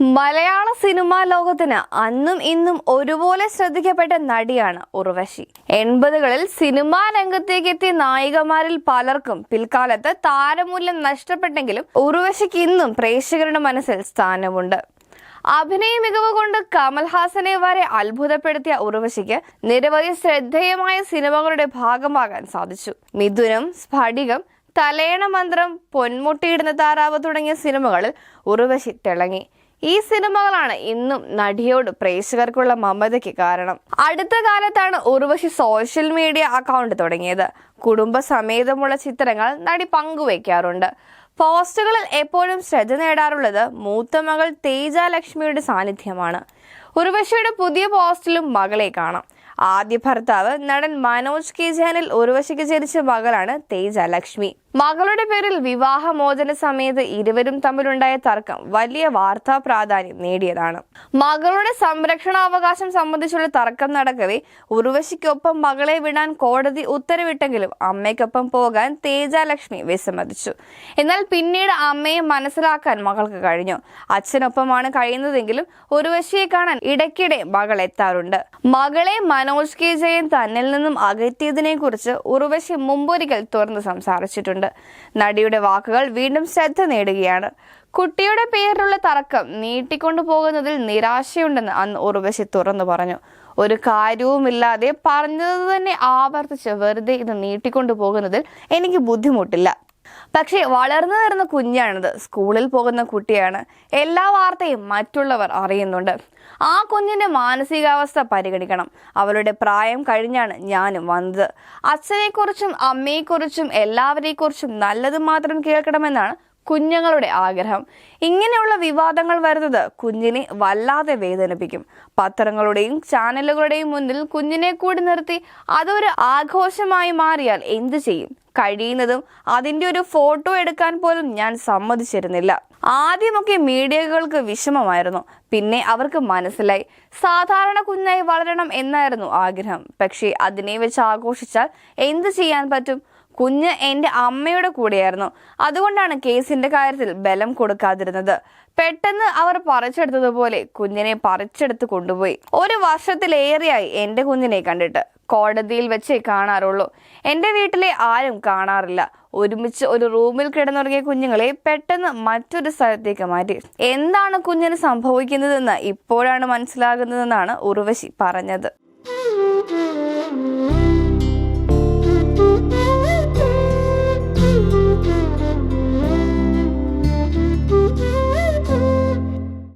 മലയാള cinema ലോകത്തിന് അന്നും ഇന്നും ഒരുപോലെ ശ്രദ്ധിക്കപ്പെട്ട നടിയാണ് ഉർവശി. എൺപതുകളിൽ സിനിമാ രംഗത്തേക്ക് എത്തിയ നായികമാരിൽ പലർക്കും പിൽക്കാലത്ത് താരമൂല്യം നഷ്ടപ്പെട്ടെങ്കിലും ഉർവശിക്ക് ഇന്നും പ്രേക്ഷകരുടെ മനസ്സിൽ സ്ഥാനമുണ്ട്. അഭിനയ മികവ് കൊണ്ട് കമൽഹാസനെ വരെ അത്ഭുതപ്പെടുത്തിയ ഉർവശിക്ക് നിരവധി ശ്രദ്ധേയമായ സിനിമകളുടെ ഭാഗമാകാൻ സാധിച്ചു. മിഥുനം സ്ഫടികം തലയണ മന്ത്രം പൊന്മുട്ടിയിടുന്ന താറാവ് തുടങ്ങിയ സിനിമകളിൽ ഉർവശി തിളങ്ങി. ഈ സിനിമകളാണ് ഇന്നും നടിയോട് പ്രേക്ഷകർക്കുള്ള മമതയ്ക്ക് കാരണം. അടുത്ത കാലത്താണ് ഉർവശി സോഷ്യൽ മീഡിയ അക്കൗണ്ട് തുടങ്ങിയത്. കുടുംബസമേതമുള്ള ചിത്രങ്ങൾ നടി പങ്കുവയ്ക്കാറുണ്ട് പോസ്റ്റുകളിൽ എപ്പോഴും ശ്രദ്ധ നേടാറുള്ളത് മൂത്ത മകൾ തേജ ലക്ഷ്മിയുടെ സാന്നിധ്യമാണ്. ഉർവശിയുടെ പുതിയ പോസ്റ്റിലും മകളെ കാണാം. ആദ്യ ഭർത്താവ് നടൻ മനോജ് കെ ജാനിൽ ഉർവശിക്ക് ജനിച്ച മകളാണ് തേജ ലക്ഷ്മി. മകളുടെ പേരിൽ വിവാഹമോചന സമയത്ത് ഇരുവരും തമ്മിലുണ്ടായ തർക്കം വലിയ വാർത്താ പ്രാധാന്യം നേടിയതാണ്. മകളുടെ സംരക്ഷണാവകാശം സംബന്ധിച്ചുള്ള തർക്കം നടക്കവേ ഉർവശിക്കൊപ്പം മകളെ വിടാൻ കോടതി ഉത്തരവിട്ടെങ്കിലും അമ്മയ്ക്കൊപ്പം പോകാൻ തേജ ലക്ഷ്മി വിസമ്മതിച്ചു. എന്നാൽ പിന്നീട് അമ്മയെ മനസ്സിലാക്കാൻ മകൾക്ക് കഴിഞ്ഞു. അച്ഛനൊപ്പമാണ് കഴിയുന്നതെങ്കിലും ഉർവശിയെ കാണാൻ ഇടയ്ക്കിടെ മകൾ എത്താറുണ്ട്. മകളെ മനോജ് കെ ജയൻ തന്നിൽ നിന്നും അകറ്റിയതിനെ കുറിച്ച് ഉർവശി മുമ്പൊരിക്കൽ തുറന്ന് സംസാരിച്ചിട്ടുണ്ട്. നടിയുടെ വാക്കുകൾ വീണ്ടും ശ്രദ്ധ നേടുകയാണ്. കുട്ടിയുടെ പേരിലുള്ള തർക്കം നീട്ടിക്കൊണ്ടു പോകുന്നതിൽ നിരാശയുണ്ടെന്ന് അന്ന് ഉർവശി തുറന്നു പറഞ്ഞു. ഒരു കാര്യവുമില്ലാതെ പറഞ്ഞത് തന്നെ ആവർത്തിച്ച് വെറുതെ ഇത് നീട്ടിക്കൊണ്ടു പോകുന്നതിൽ എനിക്ക് ബുദ്ധിമുട്ടില്ല. പക്ഷേ വളർന്നു വരുന്ന കുഞ്ഞാണിത്. സ്കൂളിൽ പോകുന്ന കുട്ടിയാണ്. എല്ലാ വാർത്തയും മറ്റുള്ളവർ അറിയുന്നുണ്ട്. ആ കുഞ്ഞിന്റെ മാനസികാവസ്ഥ പരിഗണിക്കണം. അവളുടെ പ്രായം കഴിഞ്ഞാണ് ഞാനും വന്നത്. അച്ഛനെക്കുറിച്ചും അമ്മയെക്കുറിച്ചും എല്ലാവരെക്കുറിച്ചും നല്ലത് മാത്രം കേൾക്കണമെന്നാണ് കുഞ്ഞുങ്ങളുടെ ആഗ്രഹം. ഇങ്ങനെയുള്ള വിവാദങ്ങൾ വരുന്നത് കുഞ്ഞിനെ വല്ലാതെ വേദനിപ്പിക്കും. പത്രങ്ങളുടെയും ചാനലുകളുടെയും മുന്നിൽ കുഞ്ഞിനെ കൂടി നിർത്തി അതൊരു ആഘോഷമായി മാറിയാൽ എന്തു ചെയ്യും? കഴിയുന്നതും അതിന്റെ ഒരു ഫോട്ടോ എടുക്കാൻ പോലും ഞാൻ സമ്മതിച്ചിരുന്നില്ല. ആദ്യമൊക്കെ മീഡിയകൾക്ക് വിഷമമായിരുന്നു. പിന്നെ അവർക്ക് മനസ്സിലായി. സാധാരണ കുഞ്ഞായി വളരണം എന്നായിരുന്നു ആഗ്രഹം. പക്ഷേ അതിനെ വെച്ച് ആഘോഷിച്ചാൽ എന്ത് ചെയ്യാൻ പറ്റും? കുഞ്ഞ് എന്റെ അമ്മയുടെ കൂടെയായിരുന്നു. അതുകൊണ്ടാണ് കേസിന്റെ കാര്യത്തിൽ ബലം കൊടുക്കാതിരുന്നത്. പെട്ടെന്ന് അവർ പറിച്ചെടുത്തതുപോലെ കുഞ്ഞിനെ പറിച്ചെടുത്ത് കൊണ്ടുപോയി. ഒരു വർഷത്തിലേറെയായി എന്റെ കുഞ്ഞിനെ കണ്ടിട്ട്. കോടതിയിൽ വെച്ചേ കാണാറുള്ളൂ. എന്റെ വീട്ടിലെ ആരും കാണാറില്ല. ഒരുമിച്ച് ഒരു റൂമിൽ കിടന്നുറങ്ങിയ കുഞ്ഞുങ്ങളെ പെട്ടെന്ന് മറ്റൊരു സ്ഥലത്തേക്ക് മാറ്റി. എന്താണ് കുഞ്ഞിന് സംഭവിക്കുന്നതെന്ന് ഇപ്പോഴാണ് മനസ്സിലാകുന്നതെന്നാണ് ഉർവശി പറഞ്ഞത്.